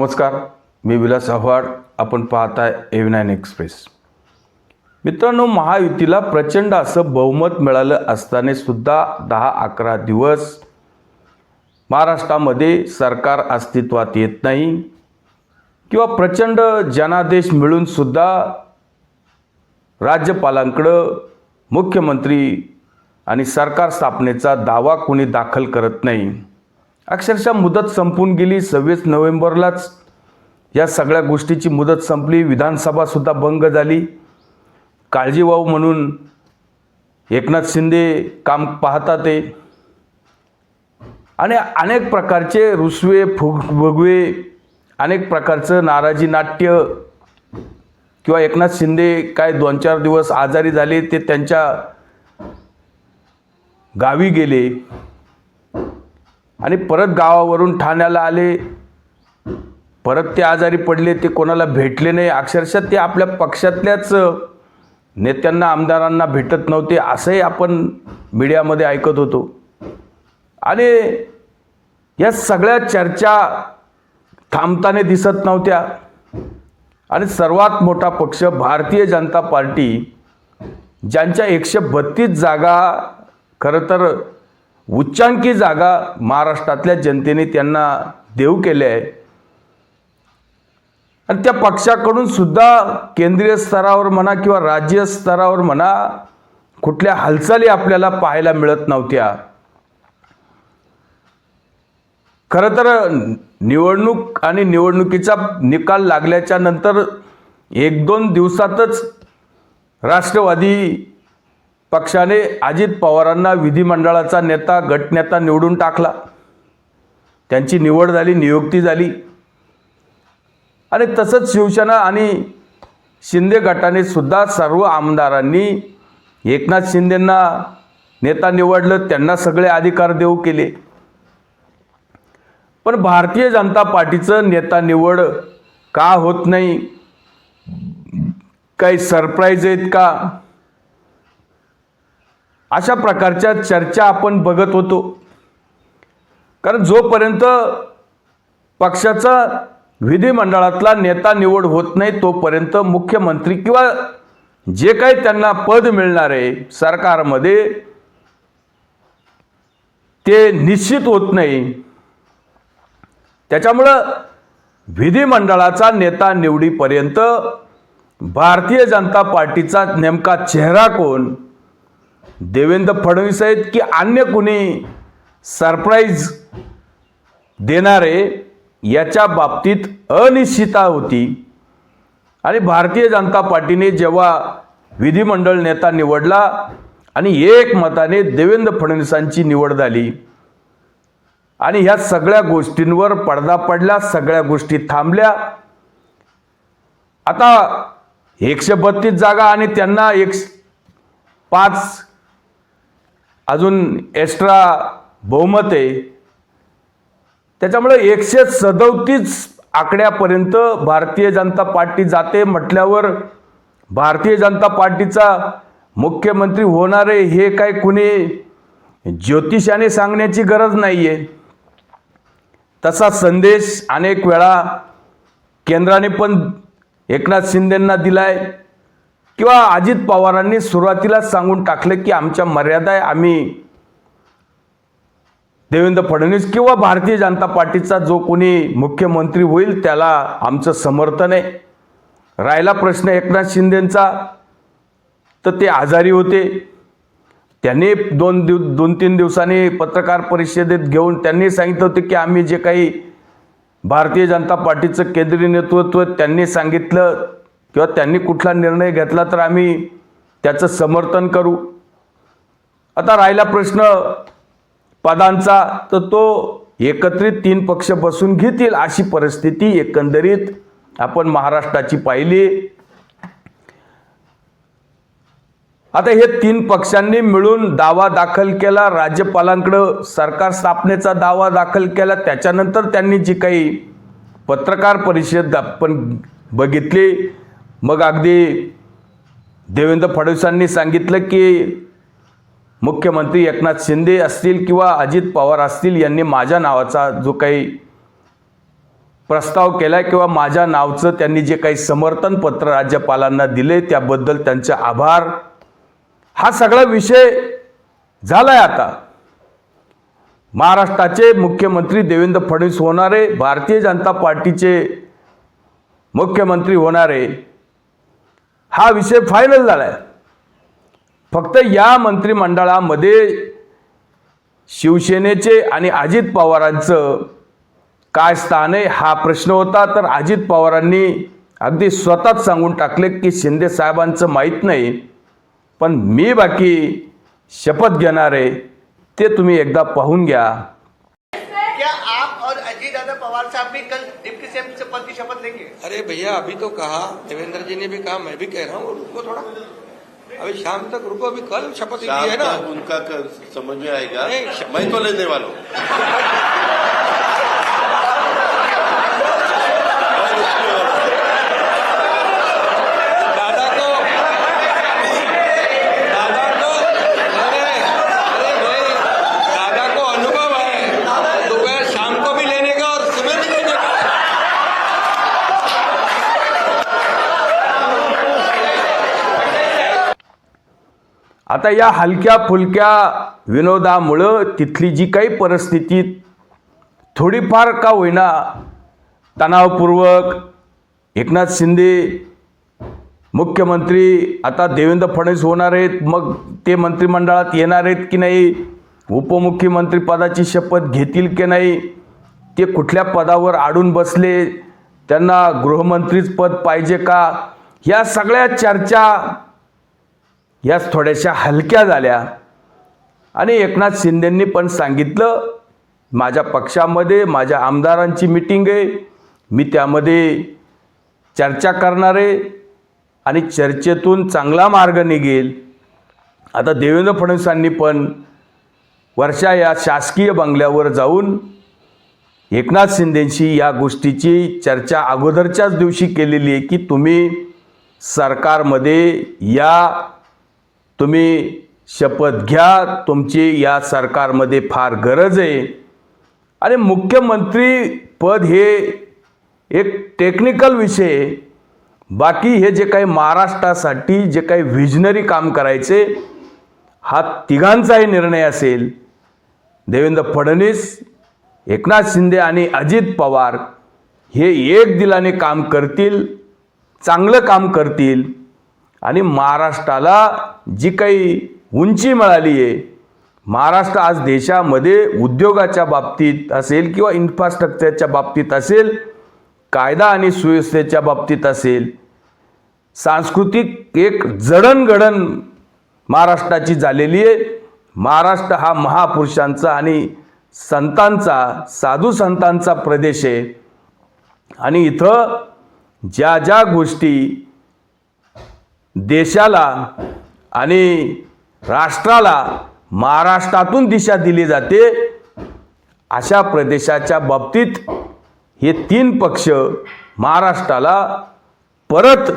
नमस्कार मी विलास आव्हाड. आपण पाहताय ए एक्सप्रेस मित्रांनो महायुतीला प्रचंड असं बहुमत मिळालं असताना सुद्धा दहा अकरा दिवस महाराष्ट्रामध्ये सरकार अस्तित्वात येत नाही किंवा प्रचंड जनादेश मिळूनसुद्धा राज्यपालांकडं मुख्यमंत्री आणि सरकार स्थापनेचा दावा कोणी दाखल करत नाही. अक्षरशः मुदत संपून गेली. सव्वीस नोव्हेंबरलाच या सगळ्या गोष्टीची मुदत संपली. विधानसभासुद्धा भंग झाली. काळजीवाहू म्हणून एकनाथ शिंदे काम पाहतात ते. आणि अनेक प्रकारचे रुसवे फुग फुगवे अनेक प्रकारचं नाराजी नाट्य किंवा एकनाथ शिंदे काय दोन चार दिवस आजारी झाले ते त्यांच्या गावी गेले. आणि परत गावावरून ठाण्याला आले. परत ते आजारी पडले ते कोणाला भेटले नाही. अक्षरशः ते आपल्या पक्षातल्याच नेत्यांना आमदारांना भेटत नव्हते असंही आपण मीडियामध्ये ऐकत होतो. आणि या सगळ्या चर्चा थांबताना दिसत नव्हत्या. आणि सर्वात मोठा पक्ष भारतीय जनता पार्टी ज्यांच्या एकशे बत्तीस जागा खरं तर उच्चांकी जागा महाराष्ट्रातल्या जनतेने त्यांना देऊ केल्या आहे आणि त्या पक्षाकडून सुद्धा केंद्रीय स्तरावर म्हणा किंवा राज्य स्तरावर म्हणा कुठल्या हालचाली आपल्याला पाहायला मिळत नव्हत्या. खरं तर निवडणूक आणि निवडणुकीचा निकाल लागल्याच्या नंतर एक दोन दिवसातच राष्ट्रवादी पक्षाने अजित पवारांना विधिमंडळाचा नेता गटनेता निवडून टाकला. त्यांची निवड झाली नियुक्ती झाली. आणि तसंच शिवसेना आणि शिंदे गटाने सुद्धा सर्व आमदारांनी एकनाथ शिंदेंना नेता निवडलं त्यांना सगळे अधिकार देऊ केले. पण भारतीय जनता पार्टीचं नेता निवड का होत नाही? काही सरप्राईज आहेत का? अशा प्रकारच्या चर्चा आपण बघत होतो. कारण जोपर्यंत पक्षाचा विधिमंडळातला नेता निवड होत नाही तोपर्यंत मुख्यमंत्री किंवा जे काही त्यांना पद मिळणार आहे सरकारमध्ये ते निश्चित होत नाही. त्याच्यामुळं विधिमंडळाचा नेता निवडीपर्यंत भारतीय जनता पार्टीचा नेमका चेहरा कोण? देवेंद्र फडणवीस आहेत की अन्य कुणी सरप्राईज देणारे? याच्या बाबतीत अनिश्चितता होती. आणि भारतीय जनता पार्टीने जेव्हा विधिमंडळ नेता निवडला आणि एक मताने देवेंद्र फडणवीसांची निवड झाली आणि ह्या सगळ्या गोष्टींवर पडदा पडला सगळ्या गोष्टी थांबल्या. आता एकशे बत्तीस जागा आणि त्यांना एक पाच अजून एक्स्ट्रा बहुमत आहे. त्याच्यामुळे एकशे सदोतीस आकड्यापर्यंत भारतीय जनता पार्टी जाते म्हटल्यावर भारतीय जनता पार्टीचा मुख्यमंत्री होणारे हे काय कुणी ज्योतिषाने सांगण्याची गरज नाही आहे तसा संदेश अनेक वेळा केंद्राने पण एकनाथ शिंदेंना दिलाय किंवा अजित पवारांनी सुरुवातीलाच सांगून टाकलं की आमच्या मर्यादा आहे आम्ही देवेंद्र फडणवीस किंवा भारतीय जनता पार्टीचा जो कोणी मुख्यमंत्री होईल त्याला आमचं समर्थन आहे. राहिला प्रश्न एकनाथ शिंदेंचा तर ते आजारी होते. त्यांनी दोन दिव दोन तीन दिवसांनी पत्रकार परिषदेत घेऊन त्यांनी सांगितलं होतं की आम्ही जे काही भारतीय जनता पार्टीचं केंद्रीय नेतृत्व त्यांनी सांगितलं किंवा त्यांनी कुठला निर्णय घेतला तर आम्ही त्याचं समर्थन करू. आता राहिला प्रश्न पदांचा तर तो एकत्रित तीन पक्ष बसून घेतील अशी परिस्थिती एकंदरीत आपण महाराष्ट्राची पाहिली. आता हे तीन पक्षांनी मिळून दावा दाखल केला. राज्यपालांकडं सरकार स्थापनेचा दावा दाखल केला. त्याच्यानंतर त्यांनी जी काही पत्रकार परिषद आपण बघितली. मग अगदी देवेंद्र फडणवीसांनी सांगितलं की मुख्यमंत्री एकनाथ शिंदे असतील किंवा अजित पवार असतील यांनी माझ्या नावाचा जो काही प्रस्ताव केला किंवा माझ्या नावचं त्यांनी जे काही समर्थन पत्र राज्यपालांना दिले त्याबद्दल त्यांचे आभार. हा सगळा विषय झालाय आता. महाराष्ट्राचे मुख्यमंत्री देवेंद्र फडणवीस होणारे भारतीय जनता पार्टीचे मुख्यमंत्री होणारे हा विषय फायनल झाला आहे फक्त या मंत्रिमंडळामध्ये शिवसेनेचे आणि अजित पवारांचं काय स्थान आहे हा प्रश्न होता. तर अजित पवारांनी अगदी स्वतःच सांगून टाकले की शिंदे साहेबांचं माहीत नाही पण मी बाकी शपथ घेणार आहे ते तुम्ही एकदा पाहून घ्या. क्या आप और अजीत यादव पवार साहब भी कल डिप्टी सीएम से पद की शपथ लेंगे? अरे भैया अभी तो कहा देवेंद्र जी ने भी कहा मैं भी कह रहा हूँ रुको थोड़ा अभी शाम तक रुको अभी कल शपथ ली है ना। उनका क- समझ में आएगा। मैं तो लेने वाला हूँ मैं रुकने वाला हूँ। दादा को दादा को अरे अरे भाई दादा को अनुभव है दोपहर शाम को भी लेने का और सुबह भी लेने का आता या हलक्या फुलक्या विनोदामुळं तिथली जी काही परिस्थिती थोडीफार का होईना तणावपूर्वक एकनाथ शिंदे मुख्यमंत्री आता देवेंद्र फडणवीस होणार आहेत मग ते मंत्रिमंडळात येणार आहेत की नाही उपमुख्यमंत्री पदाची शपथ घेतील की नाही ते कुठल्या पदावर आडून बसले त्यांना गृहमंत्रीच पद पाहिजे का? ह्या सगळ्या चर्चा याच थोड्याशा हलक्या झाल्या. आणि एकनाथ शिंदेंनी पण सांगितलं माझ्या पक्षामध्ये माझ्या आमदारांची मिटिंग आहे. मी त्यामध्ये चर्चा करणार आहे आणि चर्चेतून चांगला मार्ग निघेल. आता देवेंद्र फडणवीसांनी पण वर्षा या शासकीय बंगल्यावर जाऊन एकनाथ शिंदेशी या गोष्टीची चर्चा अगोदरच्याच दिवशी केलेली आहे की तुम्ही सरकारमध्ये या तुम्ही शपथ घ्या तुमची या सरकारमध्ये फार गरज आहे. आणि मुख्यमंत्री पद हे एक टेक्निकल विषय आहे. बाकी हे जे काही महाराष्ट्रासाठी जे काही व्हिजनरी काम करायचे हा तिघांचाही निर्णय असेल. देवेंद्र फडणवीस एकनाथ शिंदे आणि अजित पवार हे एक दिलाने काम करतील चांगलं काम करतील. आणि महाराष्ट्राला जी काही उंची मिळाली आहे महाराष्ट्र आज देशामध्ये उद्योगाच्या बाबतीत असेल किंवा इन्फ्रास्ट्रक्चरच्या बाबतीत असेल कायदा आणि सुव्यवस्थेच्या बाबतीत असेल सांस्कृतिक एक जडणघडण महाराष्ट्राची झालेली आहे. महाराष्ट्र हा महापुरुषांचा आणि संतांचा साधू संतांचा प्रदेश आहे. आणि इथं ज्या ज्या गोष्टी देशाला आणि राष्ट्राला महाराष्ट्रातून दिशा दिली जाते अशा प्रदेशाच्या बाबतीत हे तीन पक्ष महाराष्ट्राला परत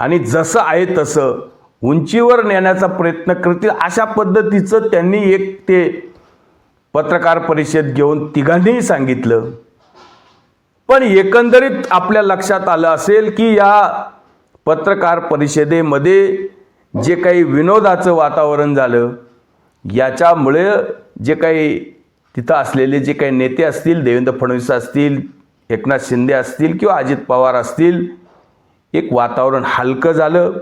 आणि जसं आहे तसं उंचीवर नेण्याचा प्रयत्न करतील अशा पद्धतीचं त्यांनी एक ते पत्रकार परिषद घेऊन तिघांनीही सांगितलं. पण एकंदरीत आपल्या लक्षात आलं असेल की या पत्रकार परिषदेमध्ये जे काही विनोदाचं वातावरण झालं याच्यामुळे जे काही तिथं असलेले जे काही नेते असतील देवेंद्र फडणवीस असतील एकनाथ शिंदे असतील किंवा अजित पवार असतील एक वातावरण हलकं झालं.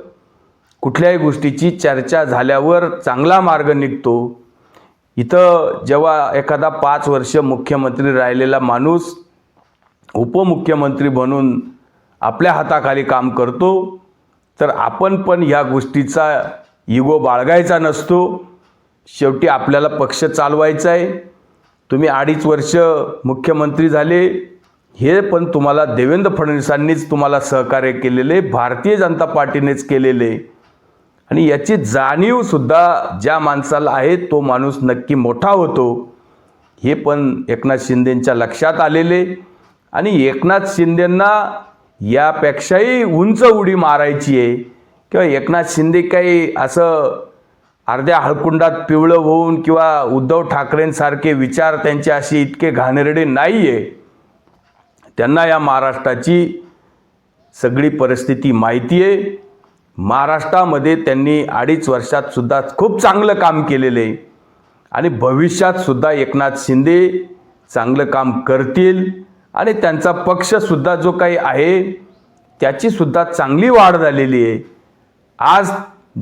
कुठल्याही गोष्टीची चर्चा झाल्यावर चांगला मार्ग निघतो. इथं जेव्हा एखादा पाच वर्ष मुख्यमंत्री राहिलेला माणूस उपमुख्यमंत्री बनून आपल्या हाताखाली काम करतो तर आपण पण ह्या गोष्टीचा इगो बाळगायचा नसतो. शेवटी आपल्याला पक्ष चालवायचा आहे तुम्ही अडीच वर्ष मुख्यमंत्री झाले. हे पण तुम्हाला देवेंद्र फडणवीसांनीच तुम्हाला सहकार्य केलेले भारतीय जनता पार्टीनेच केलेले. आणि याची जाणीवसुद्धा ज्या माणसाला आहे तो माणूस नक्की मोठा होतो. हे पण एकनाथ शिंदेंच्या लक्षात आलेले. आणि एकनाथ शिंदेंना यापेक्षाही उंच उडी मारायची आहे. किंवा एकनाथ शिंदे काही असं अर्ध्या हळकुंडात पिवळं होऊन किंवा उद्धव ठाकरेंसारखे विचार त्यांचे असे इतके घाणेरडे नाही आहे त्यांना या महाराष्ट्राची सगळी परिस्थिती माहिती आहे. महाराष्ट्रामध्ये त्यांनी अडीच वर्षात सुद्धा खूप चांगलं काम केलेलं आहे. आणि भविष्यातसुद्धा एकनाथ शिंदे चांगलं काम करतील. आणि त्यांचा पक्षसुद्धा जो काही आहे त्याचीसुद्धा चांगली वाढ झालेली आहे. आज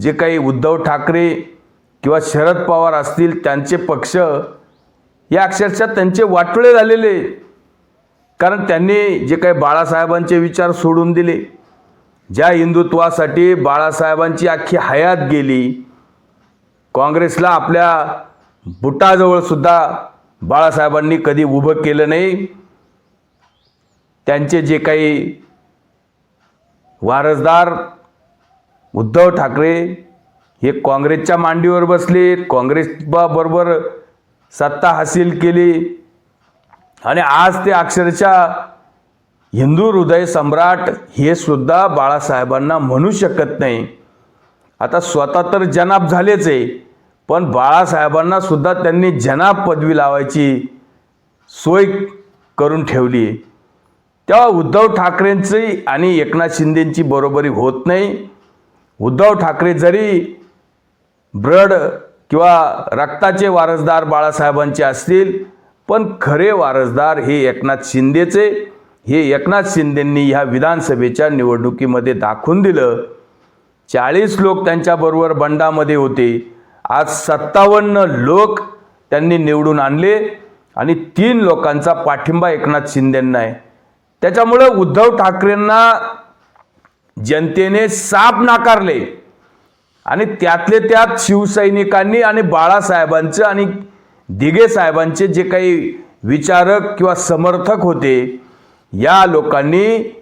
जे काही उद्धव ठाकरे किंवा शरद पवार असतील त्यांचे पक्ष या अक्षरशः त्यांचे वाटोळे झालेले कारण त्यांनी जे काही बाळासाहेबांचे विचार सोडून दिले ज्या हिंदुत्वासाठी बाळासाहेबांची अख्खी हयात गेली काँग्रेसला आपल्या बुटाजवळसुद्धा बाळासाहेबांनी कधी उभं केलं नाही. त्यांचे जे काही वारसदार उद्धव ठाकरे हे काँग्रेसच्या मांडीवर बसले काँग्रेस बरोबर सत्ता हासिल केली. आणि आज ते अक्षरशः हिंदू हृदय सम्राट हे सुद्धा बाळासाहेबांना म्हणू शकत नाही. आता स्वतः तर जनाब झालेच आहे पण बाळासाहेबांना सुद्धा त्यांनी जनाब पदवी लावायची सोय करून ठेवली आहे. तेव्हा उद्धव ठाकरेंची आणि एकनाथ शिंदेंची बरोबरी होत नाही. उद्धव ठाकरे जरी ब्रड किंवा रक्ताचे वारसदार बाळासाहेबांचे असतील पण खरे वारसदार हे एकनाथ शिंदेचे. हे एकनाथ शिंदेंनी ह्या विधानसभेच्या निवडणुकीमध्ये दाखवून दिलं. चाळीस लोक त्यांच्याबरोबर बंडामध्ये होते. आज सत्तावन्न लोक त्यांनी निवडून आणले आणि तीन लोकांचा पाठिंबा एकनाथ शिंदेंना आहे. त्याच्यामुळं उद्धव ठाकरेंना जनतेने साप नाकारले. आणि त्यातले त्यात शिवसैनिकांनी आणि बाळासाहेबांचं आणि दिघे साहेबांचे जे काही विचारक किंवा समर्थक होते या लोकांनी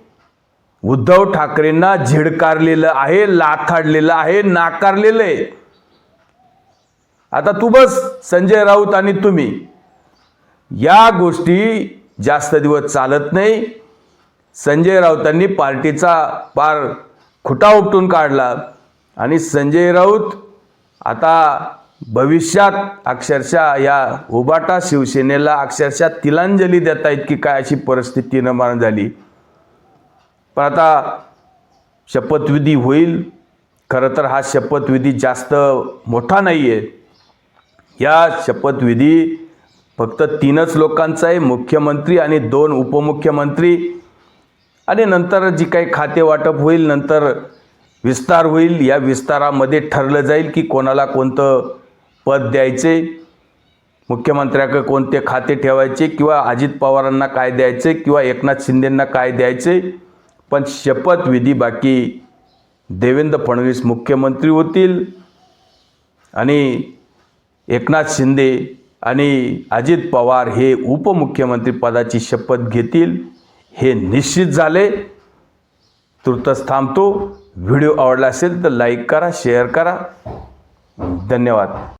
उद्धव ठाकरेंना झिडकारलेलं आहे लाथाडलेलं आहे नाकारलेलं आहे. आता तू बस संजय राऊत आणि तुम्ही. या गोष्टी जास्त दिवस चालत नाही. संजय राऊतांनी पार्टीचा पार खुटा उपटून काढला. आणि संजय राऊत आता भविष्यात अक्षरशः या उबाटा शिवसेनेला अक्षरशः तिलांजली देता इतकी काय अशी परिस्थिती निर्माण झाली. पण आता शपथविधी होईल. खरं तर हा शपथविधी जास्त मोठा नाही आहे या शपथविधी फक्त तीनच लोकांचा आहे. मुख्यमंत्री आणि दोन उपमुख्यमंत्री. आणि नंतर जी काही खाते वाटप होईल नंतर विस्तार होईल या विस्तारामध्ये ठरलं जाईल की कोणाला कोणतं पद द्यायचे मुख्यमंत्र्याकडे कोणते खाते ठेवायचे किंवा अजित पवारांना काय द्यायचे किंवा एकनाथ शिंदेंना काय द्यायचे. पण शपथविधी बाकी देवेंद्र फडणवीस मुख्यमंत्री होतील आणि एकनाथ शिंदे आणि अजित पवार हे उपमुख्यमंत्री पदाची शपथ घेतील. हे निश्चित झाले. तुर्तच थांबतो. व्हिडिओ आवडला असेल तर लाईक करा शेअर करा. धन्यवाद.